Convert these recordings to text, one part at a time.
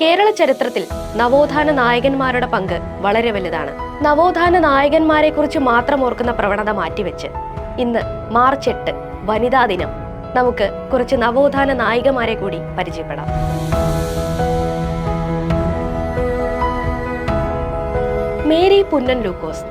കേരള ചരിത്രത്തിൽ നവോത്ഥാന നായകന്മാരുടെ പങ്ക് വളരെ വലുതാണ്. നവോത്ഥാന നായകന്മാരെ കുറിച്ച് മാത്രം ഓർക്കുന്ന പ്രവണത മാറ്റിവെച്ച് ഇന്ന് മാർച്ച് എട്ട് വനിതാ ദിനം. നമുക്ക് കുറച്ച് നവോത്ഥാന നായികമാരെ കൂടി പരിചയപ്പെടാം. മേരി പുന്നൻ ലൂക്കോസ്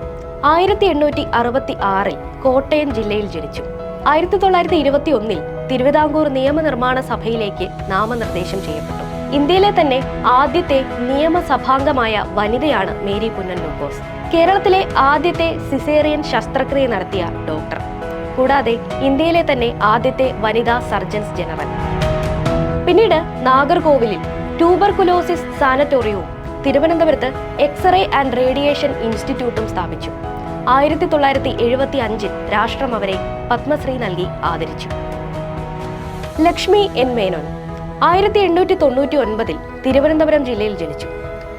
ആയിരത്തി എണ്ണൂറ്റി അറുപത്തി ആറിൽ കോട്ടയം ജില്ലയിൽ ജനിച്ചു. ആയിരത്തി തൊള്ളായിരത്തി ഇരുപത്തി ഒന്നിൽ തിരുവിതാംകൂർ നിയമനിർമ്മാണ സഭയിലേക്ക് നാമനിർദ്ദേശം ചെയ്യപ്പെട്ടു. ഇന്ത്യയിലെ തന്നെ ആദ്യത്തെ നിയമസഭാംഗമായ വനിതയാണ് മേരി പുന്നൻ ലൂക്കോസ് കേരളത്തിലെ ആദ്യത്തെ സിസേറിയൻ ശസ്ത്രക്രിയ നടത്തിയ ഡോക്ടർ. കൂടാതെ ഇന്ത്യയിലെ തന്നെ ആദ്യത്തെ വനിതാ സർജൻസ് ജനറൽ. പിന്നീട് നാഗർകോവിലിൽ ട്യൂബർകുലോസിസ് സാനറ്റോറിയവും തിരുവനന്തപുരത്ത് എക്സ്റേ ആൻഡ് റേഡിയേഷൻ ഇൻസ്റ്റിറ്റ്യൂട്ടും സ്ഥാപിച്ചു. ആയിരത്തി തൊള്ളായിരത്തി എഴുപത്തി അഞ്ചിൽ രാഷ്ട്രം അവരെ പത്മശ്രീ നൽകി ആദരിച്ചു. ലക്ഷ്മി എൻ മേനോൻ ആയിരത്തി എണ്ണൂറ്റി തൊണ്ണൂറ്റി ഒൻപതിൽ തിരുവനന്തപുരം ജില്ലയിൽ ജനിച്ചു.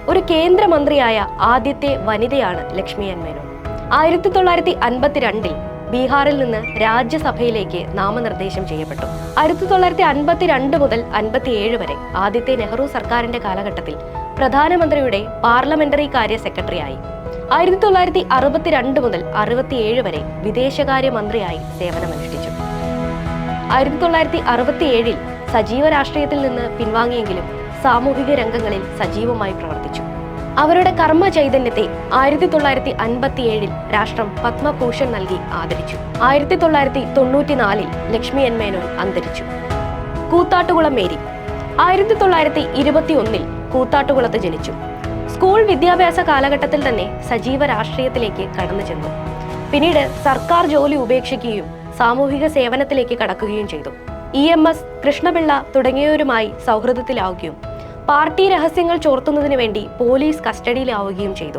ഒരു കേന്ദ്രമന്ത്രിയായ ആദ്യത്തെ വനിതയാണ് ലക്ഷ്മി എൻ മേനോൻ. ആയിരത്തി തൊള്ളായിരത്തി അൻപത്തിരണ്ടിൽ ബീഹാറിൽ നിന്ന് രാജ്യസഭയിലേക്ക് നാമനിർദ്ദേശം ചെയ്യപ്പെട്ടു. ആയിരത്തി തൊള്ളായിരത്തി അൻപത്തിരണ്ട് മുതൽ അൻപത്തിയേഴ് വരെ ആദ്യത്തെ നെഹ്റു സർക്കാരിന്റെ കാലഘട്ടത്തിൽ പ്രധാനമന്ത്രിയുടെ പാർലമെന്ററി കാര്യ സെക്രട്ടറിയായി. ആയിരത്തി തൊള്ളായിരത്തി അറുപത്തിരണ്ട് മുതൽ അറുപത്തിയേഴ് വരെ വിദേശകാര്യ മന്ത്രിയായി സേവനമനുഷ്ഠിച്ചു. ആയിരത്തി തൊള്ളായിരത്തി അറുപത്തിയേഴിൽ സജീവ രാഷ്ട്രീയത്തിൽ നിന്ന് പിൻവാങ്ങിയെങ്കിലും സാമൂഹിക രംഗങ്ങളിൽ സജീവമായി പ്രവർത്തിച്ചു. അവരുടെ കർമ്മ ചൈതന്യത്തെ ആയിരത്തി തൊള്ളായിരത്തി അൻപത്തി ഏഴിൽ രാഷ്ട്രം പത്മഭൂഷൺ നൽകി ആദരിച്ചു. ആയിരത്തി തൊള്ളായിരത്തി തൊണ്ണൂറ്റിനാലിൽ ലക്ഷ്മി എൻ മേനോൻ അന്തരിച്ചു. കൂത്താട്ടുകുളം മേരി. ആയിരത്തി തൊള്ളായിരത്തി ഇരുപത്തി ഒന്നിൽ കൂത്താട്ടുകുളത്ത് ജനിച്ചു. സ്കൂൾ വിദ്യാഭ്യാസ കാലഘട്ടത്തിൽ തന്നെ സജീവ രാഷ്ട്രീയത്തിലേക്ക് കടന്നു ചെന്നു. പിന്നീട് സർക്കാർ ജോലി ഉപേക്ഷിക്കുകയും സാമൂഹിക സേവനത്തിലേക്ക് കടക്കുകയും ചെയ്തു. ഇ എം എസ് കൃഷ്ണപിള്ള തുടങ്ങിയവരുമായി സൗഹൃദത്തിലാവുകയും പാർട്ടി രഹസ്യങ്ങൾ ചോർത്തുന്നതിന് വേണ്ടി പോലീസ് കസ്റ്റഡിയിലാവുകയും ചെയ്തു.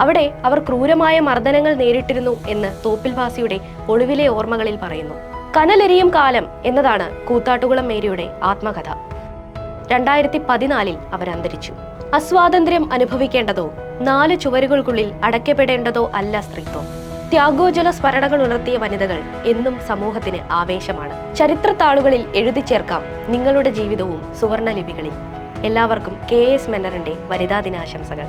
അവിടെ അവർ ക്രൂരമായ മർദ്ദനങ്ങൾ നേരിട്ടിരുന്നു എന്ന് തോപ്പിൽവാസിയുടെ ഒളിവിലെ ഓർമ്മകളിൽ പറയുന്നു. കനലെരിയും കാലം എന്നതാണ് കൂത്താട്ടുകുളം മേരിയുടെ ആത്മകഥ. രണ്ടായിരത്തി പതിനാലിൽ അവർ അന്തരിച്ചു. അസ്വാതന്ത്ര്യം അനുഭവിക്കേണ്ടതോ നാല് ചുവരുകൾക്കുള്ളിൽ അടയ്ക്കപ്പെടേണ്ടതോ അല്ല സ്ത്രീത്വം. ത്യാഗോജ്വല സ്മരണകൾ ഉണർത്തിയ വനിതകൾ എന്നും സമൂഹത്തിന് ആവേശമാണ്. ചരിത്രത്താളുകളിൽ എഴുതി ചേർക്കാം നിങ്ങളുടെ ജീവിതവും സുവർണ ലിപികളിൽ എല്ലാവർക്കും കെ എസ് മെന്നറിന്റെ വനിതാ ദിനാശംസകൾ.